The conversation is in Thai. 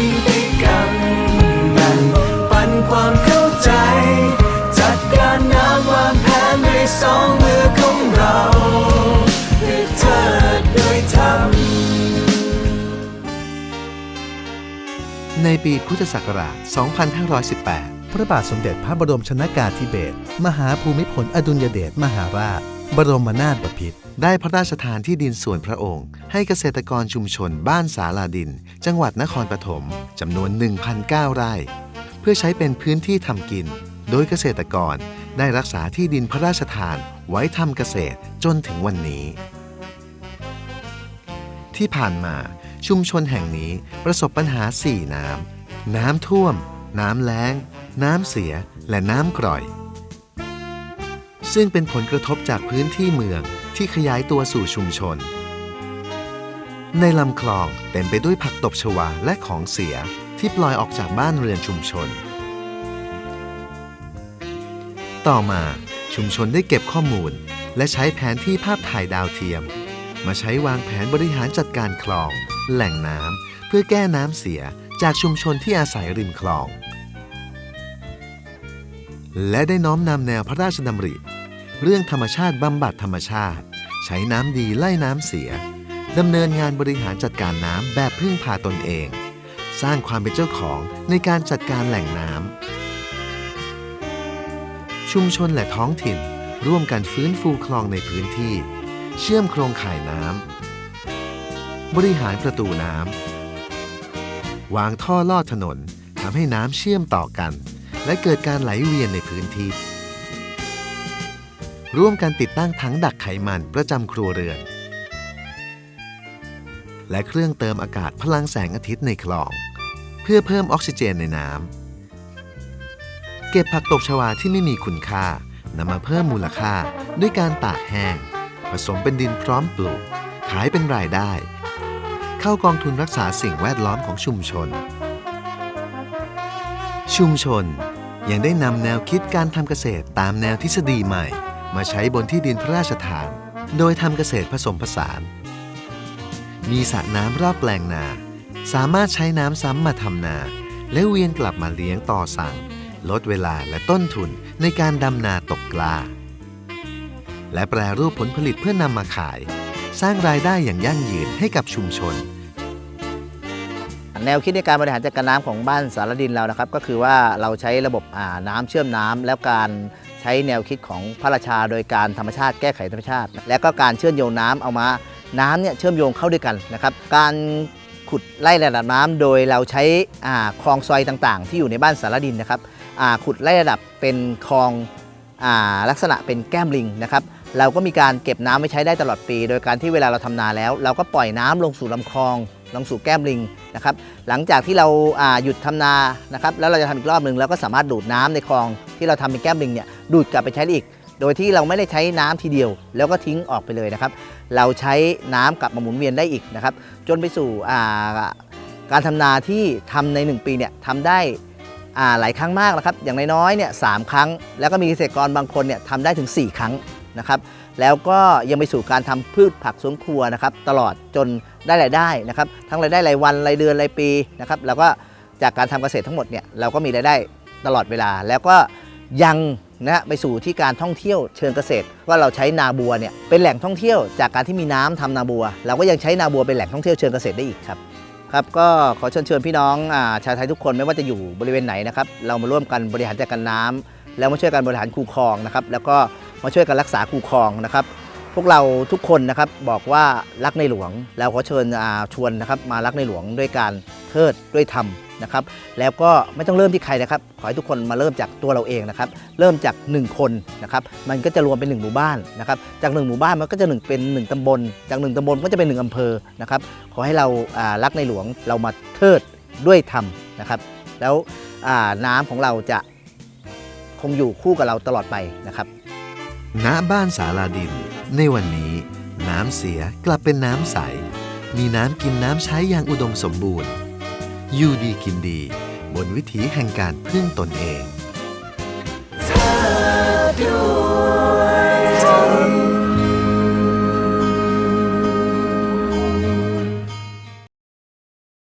นไปกันแบ่งปันความเข้าใจ จัดการน้ำวางแผนด้วยสองมือของเราเพื่อเธอด้วยธรรมในปีพุทธศักราช 2518 พระบาทสมเด็จพระบรมชนากาธิเบศร มหาภูมิพลอดุลยเดชมหาราช บรมนาถบพิตร ได้พระราชทานที่ดินส่วนพระองค์ ให้เกษตรกรชุมชนบ้านสาลาดิน จังหวัดนครปฐมจำนวน 1,009 ไร่ เพื่อใช้เป็นพื้นที่ทำกิน โดยเกษตรกรได้รักษาที่ดินพระราชทานไว้ทำเกษตรจนถึงวันนี้ ที่ผ่านมาชุมชนแห่งนี้ประสบปัญหา 4 น้ำ น้ำท่วม น้ำแล้ง น้ำเสีย และน้ำกร่อย ซึ่งเป็นผลกระทบจากพื้นที่เมือง ที่ขยายตัวสู่ชุมชน ในลำคลองเต็มไปด้วยผักตบชวาและของเสียที่ปล่อยออกจากบ้านเรือนชุมชน ต่อมาชุมชนได้เก็บข้อมูล และใช้แผนที่ภาพถ่ายดาวเทียม มาใช้วางแผนบริหารจัดการคลอง แหล่งน้ำเพื่อแก้น้ำเสียจากชุมชนที่อาศัยริมคลอง และได้น้อมนำแนวพระราชดำริ เรื่องธรรมชาติบำบัดธรรมชาติ ใช้น้ำดีไล่น้ำเสียดำเนินงานบริหารจัดการน้ำแบบพึ่งพาตนเอง สร้างความเป็นเจ้าของในการจัดการแหล่งน้ำชุมชนและท้องถิ่นร่วมกันฟื้นฟูคลองในพื้นที่ เชื่อมโครงข่ายน้ำบริหารประตูน้ำวางท่อลอดถนนทำให้น้ำเชื่อมต่อกัน และเกิดการไหลเวียนในพื้นที่ ร่วมกันติดตั้งถังดักไขมันประจำครัวเรือน และเครื่องเติมอากาศพลังแสงอาทิตย์ในคลอง เพื่อเพิ่มออกซิเจนในน้ำเก็บผักตบชวาที่ไม่มีคุณค่านำมาเพิ่มมูลค่าด้วยการตากแห้ง ผสมเป็นดินพร้อมปลูก ขายเป็นรายได้ เข้ากองทุนรักษาสิ่งแวดล้อมของชุมชน ชุมชนยังได้นำแนวคิดการทำเกษตรตามแนวทฤษฎีใหม่ มาใช้บนที่ดินพระราชทาน โดยทำเกษตรผสมผสาน มีสระน้ำรอบแปลงนา สามารถใช้น้ำซ้ำมาทำนา และเวียนกลับมาเลี้ยงต่อสั่ง ลดเวลาและต้นทุนในการดำนาตกกลา และแปรรูปผลผลิตเพื่อนำมาขาย สร้างรายได้อย่างยั่งยืนให้กับชุมชน แนวคิดในการบริหารจัดการน้ำของบ้านสารดินเรานะครับ ก็คือว่าเราใช้ระบบน้ำเชื่อมน้ำแล้วการใช้แนวคิดของพระราชา โดยการธรรมชาติแก้ไขธรรมชาติ และก็การเชื่อมโยงน้ำเอามาน้ำเนี่ยเชื่อมโยงเข้าด้วยกันนะครับ การขุดไล่ระดับน้ำโดยเราใช้คลองซอยต่างๆ ที่อยู่ในบ้านสารดินนะครับขุดไล่ระดับเป็นคลองอลักษณะเป็นแก้มลิงนะครับเราก็มีการเก็บน้ำไว้ใช้ได้ตลอดปี โดยการที่เวลาเราทำนาแล้ว เราก็ปล่อยน้ำลงสู่ลำคลอง ลงสู่แก้มลิงนะครับ หลังจากที่เราาหยุดทำนานะครับ แล้วเราจะทำอีกรอบหนึ่งเราก็สามารถดูดน้ำในคลองที่เราทำเป็นแก้มลิงเนี่ยดูดกลับไปใช้ได้อีก โดยที่เราไม่ได้ใช้น้ำทีเดียว แล้วก็ทิ้งออกไปเลยนะครับ เราใช้น้ำกลับมาหมุนเวียนได้อีกนะครับ จนไปสู่าการทำนาที่ทำใน 1 ปีเนี่ยทำได้หลายครั้งมากนะครับ อย่างน้อยๆเนี่ยสามครั้ง แล้วก็มีเกษตรกรบางคนเนี่ยทำได้ถึง 4 ครั้ง นะครับ แล้วก็ยังไปสู่การทำพืชผักสวนครัวนะครับ ตลอดจนได้รายได้นะครับ ทั้งรายได้รายวันรายเดือนรายปีนะครับแล้วก็จากการทำเกษตรทั้งหมดเนี่ยเราก็มีรายได้ตลอดเวลา แล้วก็ยังนะฮะไปสู่ที่การท่องเที่ยวเชิงเกษตร ว่าเราใช้นาบัวเนี่ยเป็นแหล่งท่องเที่ยวจากการที่มีน้ำทำนาบัว เราก็ยังใช้นาบัวเป็นแหล่งท่องเที่ยวเชิงเกษตรได้อีกครับครับก็ขอเชิญชวนพี่น้องอาชาวไทยทุกคนไม่ว่าจะอยู่บริเวณไหนนะครับเรามาร่วมกันบริหารจัดการน้ำ แล้วมาช่วยกันบริหารคูคลองนะครับแล้วก็มาช่วยกันรักษาคูคลองนะครับ พวกเราทุกคนนะครับบอกว่ารักในหลวงแล้วขอเชิญชวนนะครับมารักในหลวงด้วยการเทิดด้วยธรรมนะครับแล้วก็ไม่ต้องเริ่มที่ใครนะครับ ขอให้ทุกคนมาเริ่มจากตัวเราเองนะครับ เริ่มจาก 1 คนนะครับ มันก็จะรวมเป็น 1 หมู่บ้านนะครับ จาก 1 หมู่บ้านมันก็จะหนึ่งเป็น1ตำบล จาก 1ตำบลก็จะเป็น 1อำเภอนะครับ ขอให้เรารักในหลวงเรามาเทิดด้วยธรรมนะครับ แล้วน้ำของเราจะ คงอยู่คู่กับเราตลอดไปนะครับ ณบ้านสาลาดิน ในวันนี้ น้ำเสียกลับเป็นน้ำใส มีน้ำกินน้ำใช้อย่างอุดมสมบูรณ์ อยู่ดีกินดี บนวิถีแห่งการพึ่งตนเอง เธอดู